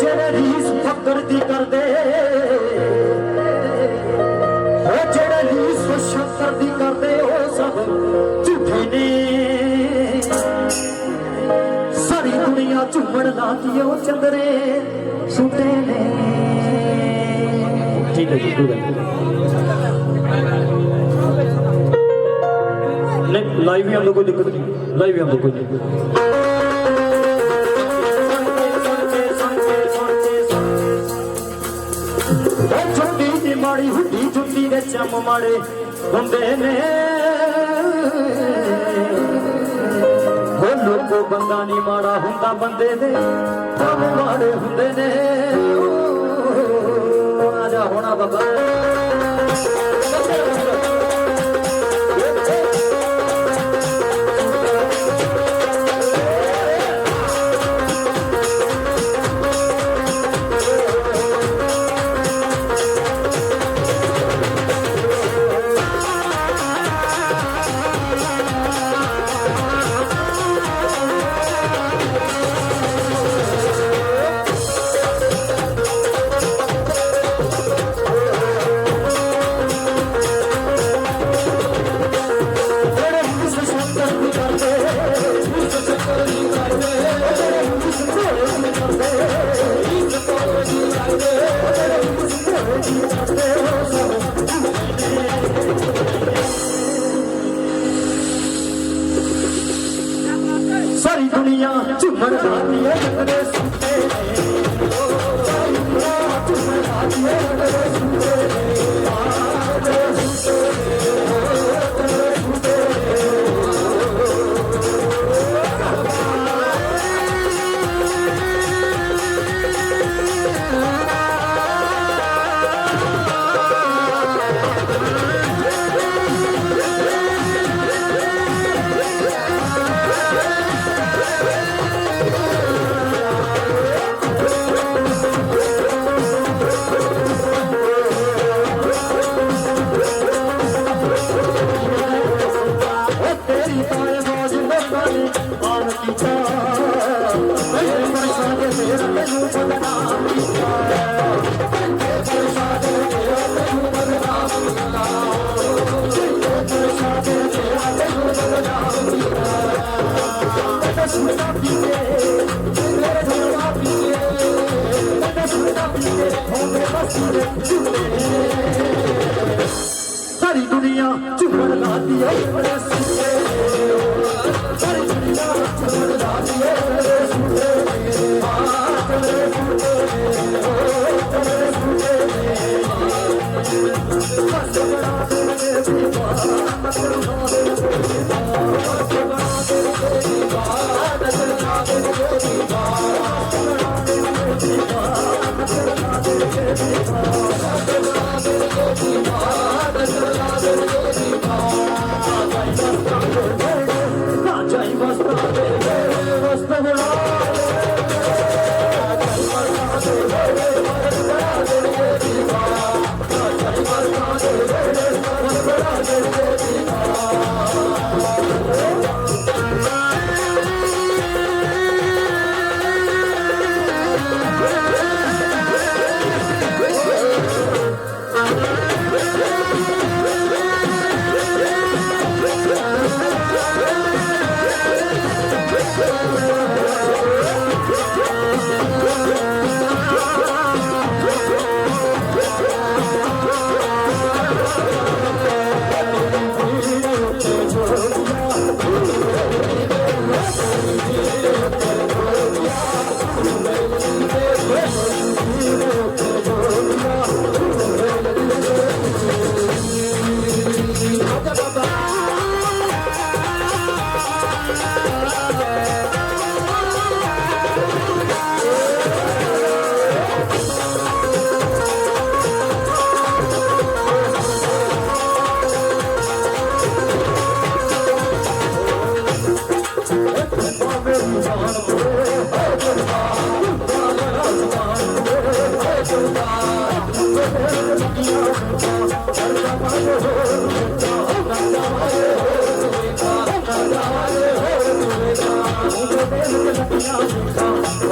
ਜਿਹੜੇ ਰੀਸ ਫਕਰ ਦੀ ਕਰਦੇ। ਹੋ ਜਿਹੜੇ ਰੀਸ ਸ਼ਕਰ ਦੀ ਕਰਦੇ, ਉਹ ਸਭ ਝੂਠੇ ਨੇ। ਸਾਰੀ ਦੁਨੀਆ ਝੂਮਣ ਲਾਤੀ ਉਹ ਚੰਦਰੇ ਸੁਤੇ ਨੇ। ਠੀਕ ਹੈ ਜੀ ਨਹੀਂ ਲਾਈਵ ਹੀ ਹਮ ਲੋਗ ਕੋਈ ਦਿੱਕਤ ਨਹੀਂ। ਲਾਈਵ ਹੀ ਹਮ ਲੋਗ ਕੋਈ ਮਾੜੀ ਹੁੱਡੀ ਜੁੱਤੀ ਦੇ ਚਮ ਮਾੜੇ ਹੁੰਦੇ ਨੇ। ਉਹ ਲੋਕੋ ਬੰਦਾ ਨਹੀਂ ਮਾੜਾ ਹੁੰਦਾ ਬੰਦੇ ਦੇ ਕੰਮ ਮਾੜੇ ਹੁੰਦੇ ਨੇ। ਆ ਜਾ ਹੋਣਾ ਬਾਬਾ। ਦੁਨੀਆ ਝੁੰਮਣ ਲਾਦੀ ਹੈ ਜਗਦੇ ਸੁੱਤੇ ਨੇ। ਸਾਰੀ ਦੁਨੀਆ ਝੂਮਣ ਲਾਤੀ ਏ ਸਾਰੀ ਦੁਨੀਆ ਝੂਮਣ ਲਾਦੀ ਏ ਨਾ ਜਾਈ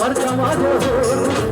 और जमा